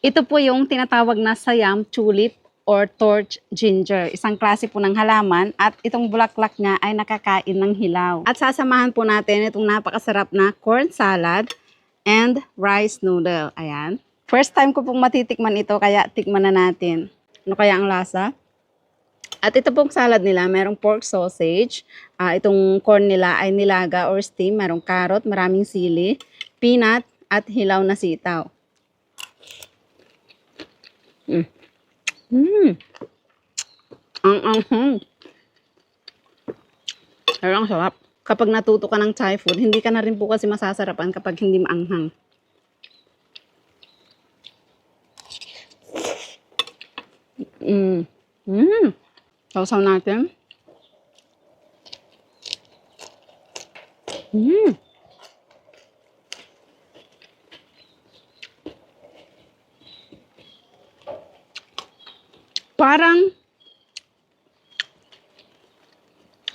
Ito po yung tinatawag na sayam, tulip, or torch ginger. Isang klase po ng halaman at itong bulaklak niya ay nakakain ng hilaw. At sasamahan po natin itong napakasarap na corn salad and rice noodle. Ayan. First time ko pong matitikman ito kaya tikman na natin. Ano kaya ang lasa? At ito pong salad nila, merong pork sausage. Ah, itong corn nila ay nilaga or steam. Merong carrot, maraming sili, peanut, at hilaw na sitaw. Mm. Mm. Ang anghang. Pero ang sarap. Kapag natuto ka ng Thai food, hindi ka na rin po kasi masasarapan kapag hindi maanghang. Mm. Mm. Sausaw natin. Mm. Parang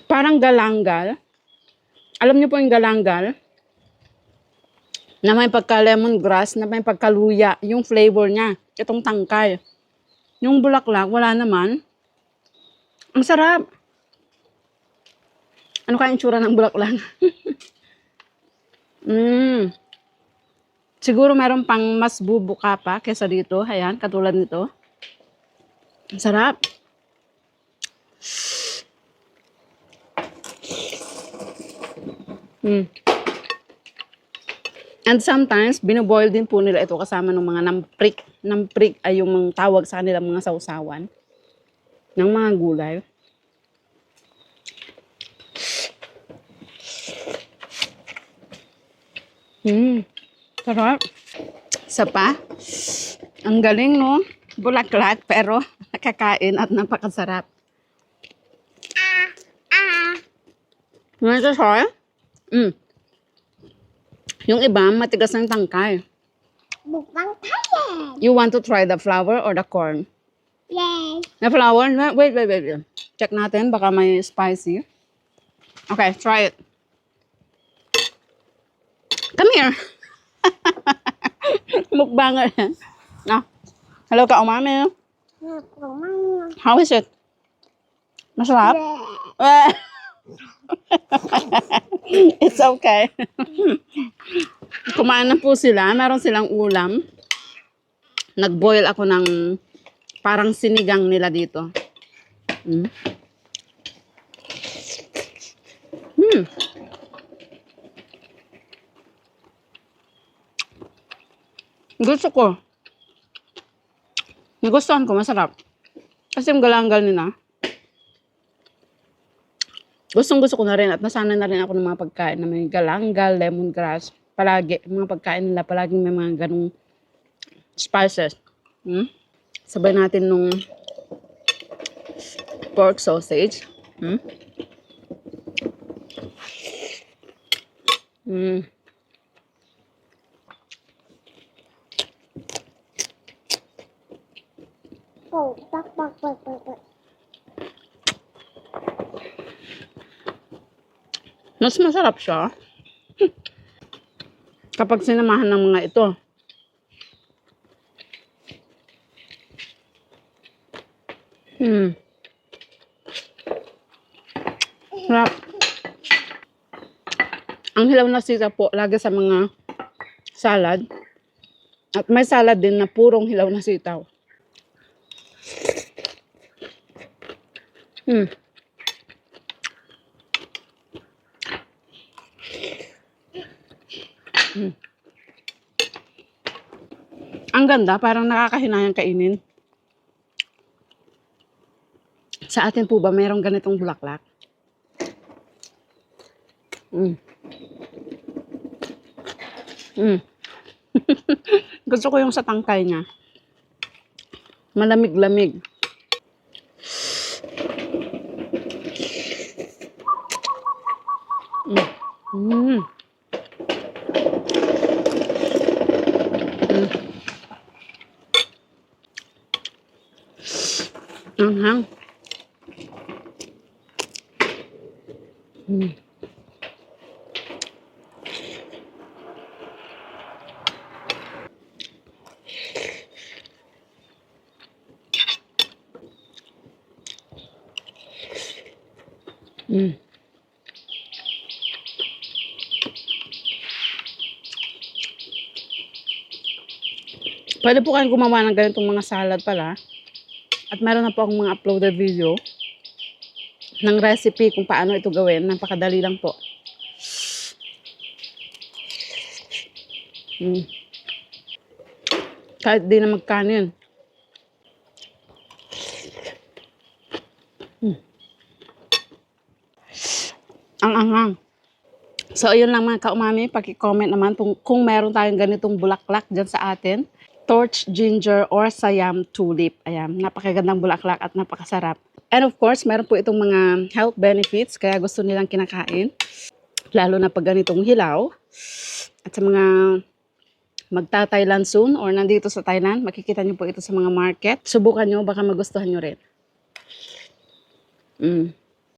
parang galanggal. Alam niyo po yung galanggal? Na may pagka lemongrass, na may pagka luya, yung flavor niya. Itong tangkay. Yung bulaklak, wala naman. Ang sarap. Ano kaya yung tsura ng bulaklak? mm. Siguro meron pang mas bubuka pa kesa dito. Ayan, katulad nito. Ang sarap. Mm. And sometimes, binoboil din po nila ito kasama ng mga namprik. Namprik ay yung mga tawag sa kanilang mga sausawan ng mga gulay. Mm. Sarap. Isa pa. Ang galing, no? Bulaklak, pero nakakain at napakasarap. Ano ito, Soy? Mm. Yung iba, matigas ng tangkay. Mukbang tayo. You want to try the flour or the corn? Yes. The flour? Wait, wait, wait, wait. Check natin, baka may spicy. Okay, try it. Come here. Mukbanger. Ah. Hello ka, umami. How is it? Masarap? It's okay. Kumain na po sila. Meron silang ulam. Nag-boil ako ng parang sinigang nila dito. Mm. Hmm. Gusto ko. Nagustuhan ko, masarap. Kasi galanggal nila, gustong gusto ko na rin at nasanay na rin ako ng mga pagkain na may galanggal, lemongrass. Palagi, mga pagkain nila, palaging may mga ganong spices. Hmm? Sabay natin nung pork sausage. Hmm? Hmm. Oh, bak, bak, bak, bak, bak. Mas masarap siya. Kapag sinamahan ng mga ito. Hmm. Sarap. Ang hilaw na sita po, lagi sa mga salad. At may salad din na purong hilaw na sitaw. Hmm. Ang ganda, parang nakakahinayang kainin. Sa atin po ba mayroong ganitong bulaklak? Mm. Mm. Gusto ko yung sa tangkay niya. Malamig-lamig. Ang hang. Hmm. Mm. Pwede po kayong gumawa ng ganitong mga salad pala. At meron na po akong mga uploaded video ng recipe kung paano ito gawin. Napakadali lang po. Mm. Kahit di na magkanin. Mm. Ang anghang. So, ayun lang mga kaumami. Paki-comment naman kung, kung meron tayong ganitong bulaklak dyan sa atin. Torch ginger or sayam tulip. Ayan, napakagandang bulaklak at napakasarap. And of course, meron po itong mga health benefits kaya gusto nilang kinakain. Lalo na pag ganitong hilaw. At sa mga magta-Thailand soon or nandito sa Thailand, makikita niyo po ito sa mga market. Subukan niyo, baka magustuhan niyo rin. Mm.